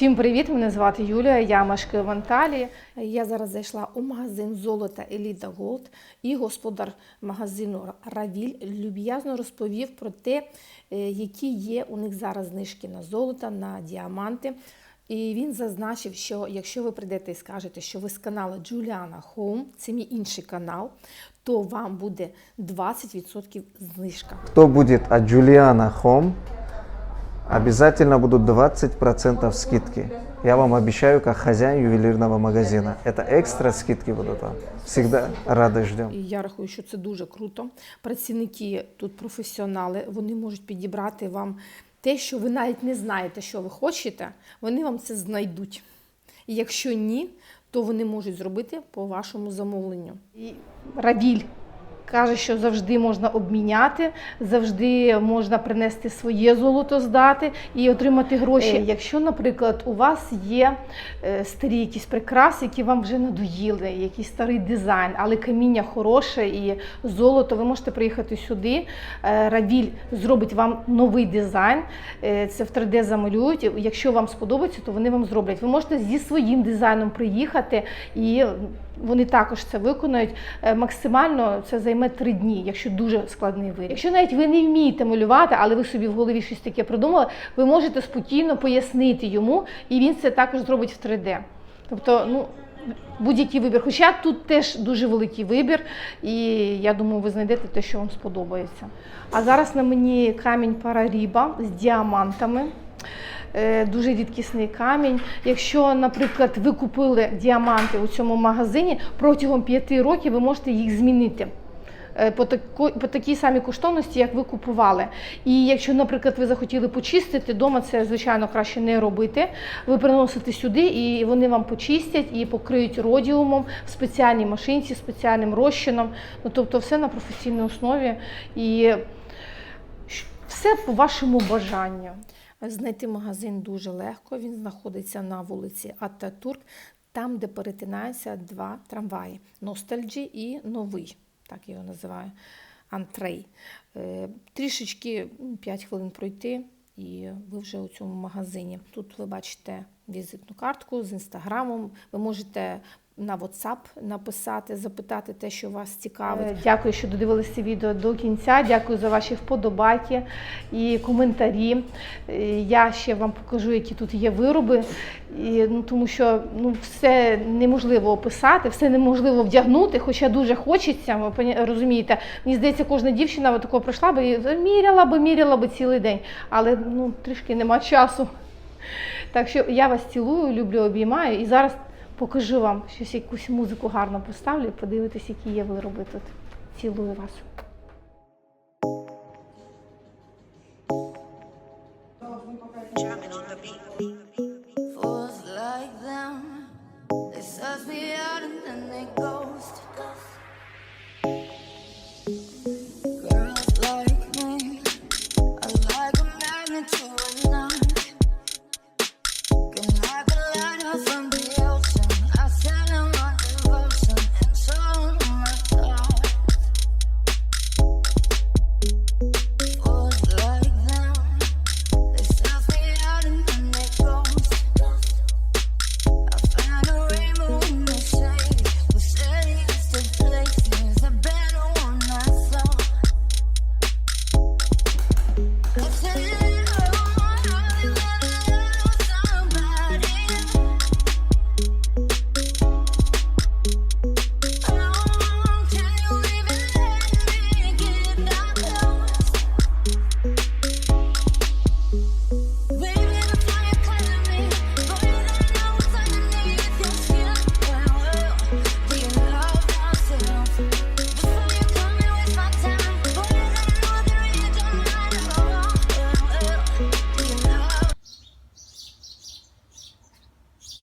Всім привіт! Мене звати Юлія, я мешкаю в Анталії. Я зараз зайшла у магазин золота Еліта Голд і господар магазину Равіль люб'язно розповів про те, е, які є у них зараз знижки на золото, на діаманти. І він зазначив, що якщо ви прийдете і скажете, що ви з каналу Juliana Home, це мій інший канал, то вам буде 20% знижка. Кто будет от Juliana Home, обязательно будут 20% скидки. Я вам обещаю, как хозяин ювелирного магазина. Это экстра скидки будут вам. Всегда рады ждем. І я рахую, що це дуже круто. Працівники тут професіонали, вони можуть підібрати вам те, що ви навіть не знаєте, що ви хочете, вони вам це знайдуть. І якщо ні, то вони можуть зробити по вашому замовленню. І Равіль каже, що завжди можна обміняти, завжди можна принести своє золото, здати і отримати гроші. Е, Якщо, наприклад, у вас є е, старі якісь прикраси, які вам вже надоїли, якийсь старий дизайн, але каміння хороше і золото, ви можете приїхати сюди. Е, Равіль зробить вам новий дизайн, це в 3D замалюють. Якщо вам сподобається, то вони вам зроблять. Ви можете зі своїм дизайном приїхати і вони також це виконають. Е, Максимально це займе три дні, якщо дуже складний виріб. Якщо навіть ви не вмієте малювати, але ви собі в голові щось таке придумали, ви можете спокійно пояснити йому, і він це також зробить в 3D. Тобто, ну. Будь-який вибір. Хоча тут теж дуже великий вибір, і я думаю, ви знайдете те, що вам сподобається. А зараз на мені камінь параріба з діамантами. Е, Дуже рідкісний камінь. Якщо, наприклад, ви купили діаманти у цьому магазині, протягом 5 років ви можете їх змінити. е, По, тако, по такій самій коштовності, як ви купували. І якщо, наприклад, ви захотіли почистити, вдома це, звичайно, краще не робити. Ви приносите сюди, і вони вам почистять і покриють родіумом в спеціальній машинці, спеціальним розчином. Ну, тобто все на професійній основі. І все по вашому бажанню. Знайти магазин дуже легко. Він знаходиться на вулиці Ататурк, там, де перетинаються два трамваї Ностальджі і новий, так його називаю, антрей. Е, Трішечки 5 хвилин пройти, і ви вже у цьому магазині. Тут ви бачите візитну картку з інстаграмом. Ви можете на WhatsApp написати, запитати те, що вас цікавить. Е, Дякую, що додивилися відео до кінця. Дякую за ваші вподобайки і коментарі. Е, Я ще вам покажу, які тут є вироби, і, ну, тому що ну, все неможливо описати, все неможливо вдягнути, хоча дуже хочеться. Ви розумієте, мені здається, кожна дівчина такого пройшла би і міряла би, міряла би цілий день, але ну, трішки нема часу. Так що я вас цілую, люблю, обіймаю і зараз покажу вам щось, якусь музику гарно поставлю, і подивитесь, які є вироби тут. Цілую вас.